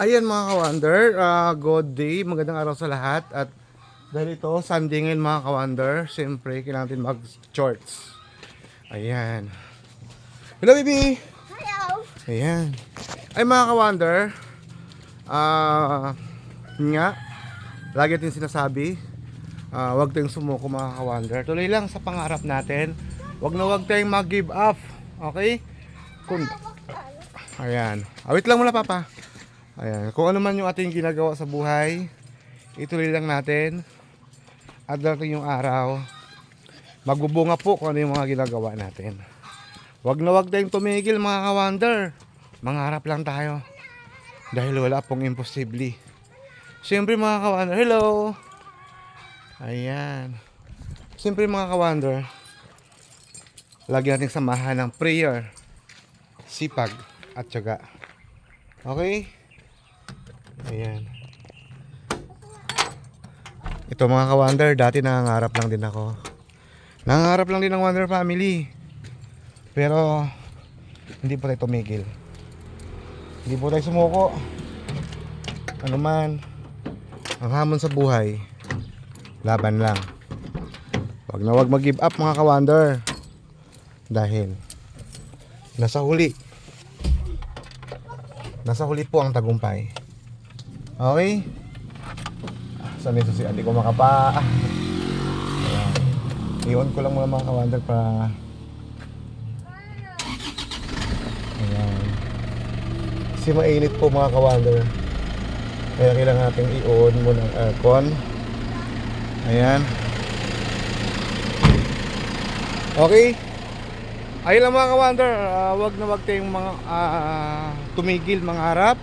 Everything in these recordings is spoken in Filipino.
Ayan mga ka-wonder, ah, good day, magandang araw sa lahat at dahil ito, Sunday ngayon mga ka-wonder, siyempre kailangan natin mag-shorts. Ayan. Hello baby! Hello. Ayan. Ay mga ka-wonder, ah, yun nga, lagi natin sinasabi, ah, huwag tayong sumuko mga ka-wonder. Tuloy lang sa pangarap natin. Huwag na huwag tayong mag-give up. Okay? Kung, ayan. Awit lang muna papa. Ayan. Kung ano man yung ating ginagawa sa buhay, ituloy lang natin. At darating yung araw, magbubunga po kung ano yung mga ginagawa natin. Huwag na huwag tayong tumigil mga ka-wonder. Mangarap lang tayo. Dahil wala pong imposible. Siyempre mga ka-wonder, hello! Ayan. Siyempre mga ka-wonder, lagi natin samahan ng prayer, sipag, at tiyaga. Okay? Ayan. Ito mga ka-wonder, dati nangangarap lang din ako. Nangangarap lang din ng Wonder Family. Pero hindi po tayo tumigil. Hindi po tayo sumuko. Ano man, ang hamon sa buhay, laban lang. Huwag na huwag mag-give up mga ka-wonder. Dahil nasa huli. Nasa huli po ang tagumpay. Okay? Ah, Saan ito si ate ko makapa? Ayan. I-on ko lang muna mga ka-wonder para Ayan. Kasi mainit po mga ka-wonder. Kaya kailangan natin i-on muna ang aircon. Ayan. Okay. Ayun lang mga ka-wonder. Ah, wag na wag tayong mga, ah, tumigil mga harap.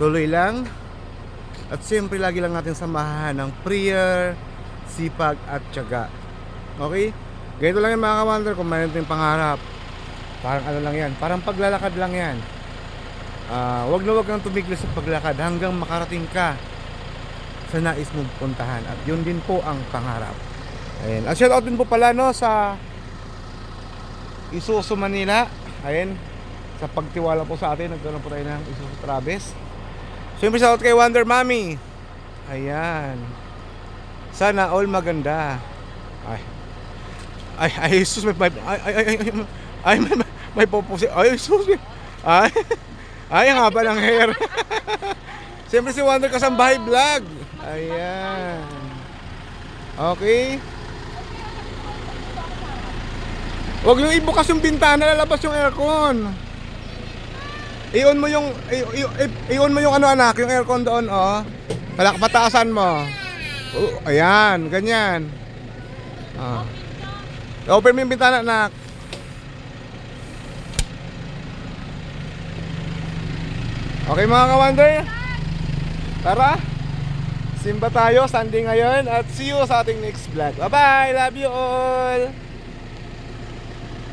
Tuloy lang. At siyempre lagi lang natin samahan ng prayer, sipag at tiyaga. Okay? Ganito lang yan mga ka-wonder kung mayroon tayong pangarap. Parang ano lang yan, parang paglalakad lang yan. Ah, wag na wag kang tumigil sa paglakad hanggang makarating ka sa nais mong puntahan. At yun din po ang pangarap. Ayan. At shoutout din po pala no sa Isuzu Manila. Ayan. Sa pagtiwala po sa atin, nagkaroon po tayo ng Isuzu Travis. Siyempre shoutout kay Wonder Mommy. Ayan. Sana all maganda. Ay. Ay, ay, Jesus, may, may, ay, ay, ay, ay, ay, may, may, may. Ay, Jesus. Ay, ay, ang haba ng hair. Siyempre si Wonder Kasambahay Vlog. Ayan. Okay. Huwag nyo ibukas yung bintana, lalabas yung aircon. I-on mo yung i-on mo yung ano anak, yung aircon doon, oh. Palak pataasan mo. Oh, ayan, ganyan. Ah. Open mo yung bintana, anak. Okay mga ka-wonder? Tara. Simba tayo, Sunday ngayon at see you sa ating next vlog. Bye-bye! Love you all!